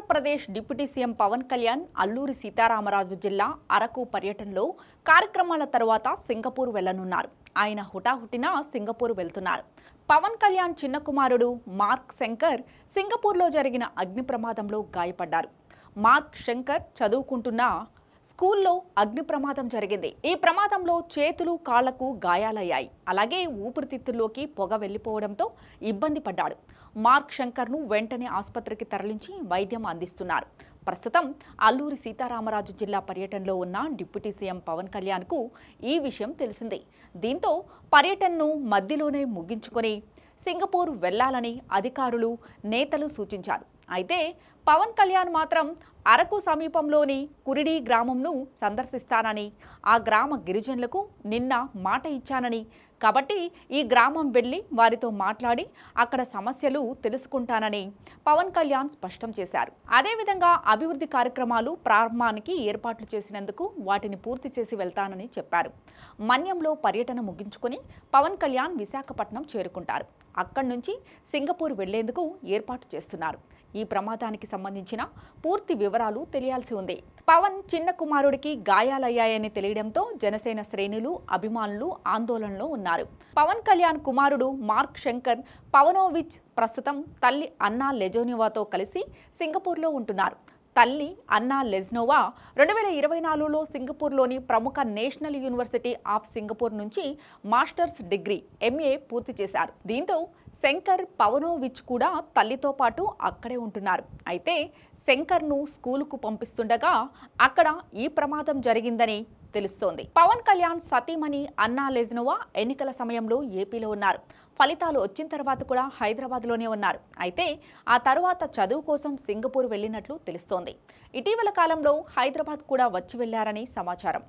Andhra Pradesh deputy CM Pawan Kalyan Alluri Sitaramaraju జిల్లా అరకు పర్యటనలో కార్యక్రమాల తర్వాత సింగపూర్ వెళ్ళనున్నారు ఆయన హుటాహుటిన సింగపూర్ వెళ్తున్నారు. పవన్ కళ్యాణ్ చిన్న కుమారుడు మార్క్ శంకర్ సింగపూర్లో జరిగిన అగ్ని ప్రమాదంలో గాయపడ్డారు. మార్క్ శంకర్ చదువుకుంటున్న స్కూల్లో అగ్ని ప్రమాదం జరిగింది. ఈ ప్రమాదంలో చేతులు కాళ్ళకు గాయాలయ్యాయి. అలాగే ఊపిరితిత్తుల్లోకి పొగ వెళ్ళిపోవడంతో ఇబ్బంది పడ్డాడు. మార్క్ శంకర్ను వెంటనే ఆసుపత్రికి తరలించి వైద్యం అందిస్తున్నారు. ప్రస్తుతం అల్లూరి సీతారామరాజు జిల్లా పర్యటనలో ఉన్న డిప్యూటీ సీఎం పవన్ కళ్యాణ్కు ఈ విషయం తెలిసిందే. దీంతో పర్యటనను మధ్యలోనే ముగించుకొని సింగపూర్ వెళ్ళాలని అధికారులు నేతలు సూచించారు. అయితే పవన్ కళ్యాణ్ మాత్రం అరకు సమీపంలోని కురిడి గ్రామంను సందర్శిస్తానని ఆ గ్రామ గిరిజనులకు నిన్న మాట ఇచ్చానని. కాబట్టి ఈ గ్రామం వెళ్ళి వారితో మాట్లాడి అక్కడ సమస్యలు తెలుసుకుంటానని పవన్ కళ్యాణ్ స్పష్టం చేశారు. అదేవిధంగా అభివృద్ధి కార్యక్రమాలు ప్రారంభానికి ఏర్పాట్లు చేసినందుకు వాటిని పూర్తి చేసి వెళ్తానని చెప్పారు. మన్యంలో పర్యటన ముగించుకొని పవన్ కళ్యాణ్ విశాఖపట్నం చేరుకుంటారు. అక్కడి నుంచి సింగపూర్ వెళ్ళేందుకు ఏర్పాటు చేస్తున్నారు. ఈ ప్రమాదానికి సంబంధించిన పూర్తి వివరాలు తెలియాల్సి ఉంది. పవన్ చిన్న కుమారుడికి గాయాలయ్యాయని తెలియడంతో జనసేన శ్రేణులు అభిమానులు ఆందోళనలో ఉన్నారు. పవన్ కళ్యాణ్ కుమారుడు మార్క్ శంకర్ పవనోవిచ్ ప్రస్తుతం తల్లి అన్నా లెజోనివాతో కలిసి సింగపూర్లో ఉంటున్నారు. తల్లి అన్నా లెజ్నోవా రెండు వేల ఇరవై నాలుగులో సింగపూర్లోని ప్రముఖ నేషనల్ యూనివర్సిటీ ఆఫ్ సింగపూర్ నుంచి మాస్టర్స్ డిగ్రీ ఎంఏ పూర్తి చేశారు. దీంతో శంకర్ పవనోవిచ్ కూడా తల్లితో పాటు అక్కడే ఉంటున్నారు. అయితే శంకర్ను స్కూలుకు పంపిస్తుండగా అక్కడ ఈ ప్రమాదం జరిగిందని తెలుస్తోంది. పవన్ కళ్యాణ్ సతీమణి అన్నా లెజ్నోవా ఎన్నికల సమయంలో ఏపీలో ఉన్నారు. ఫలితాలు వచ్చిన తర్వాత కూడా హైదరాబాద్లోనే ఉన్నారు. అయితే ఆ తర్వాత చదువు కోసం సింగపూర్ వెళ్ళినట్లు తెలుస్తోంది. ఇటీవల కాలంలో హైదరాబాద్ కూడా వచ్చి వెళ్ళారని సమాచారం.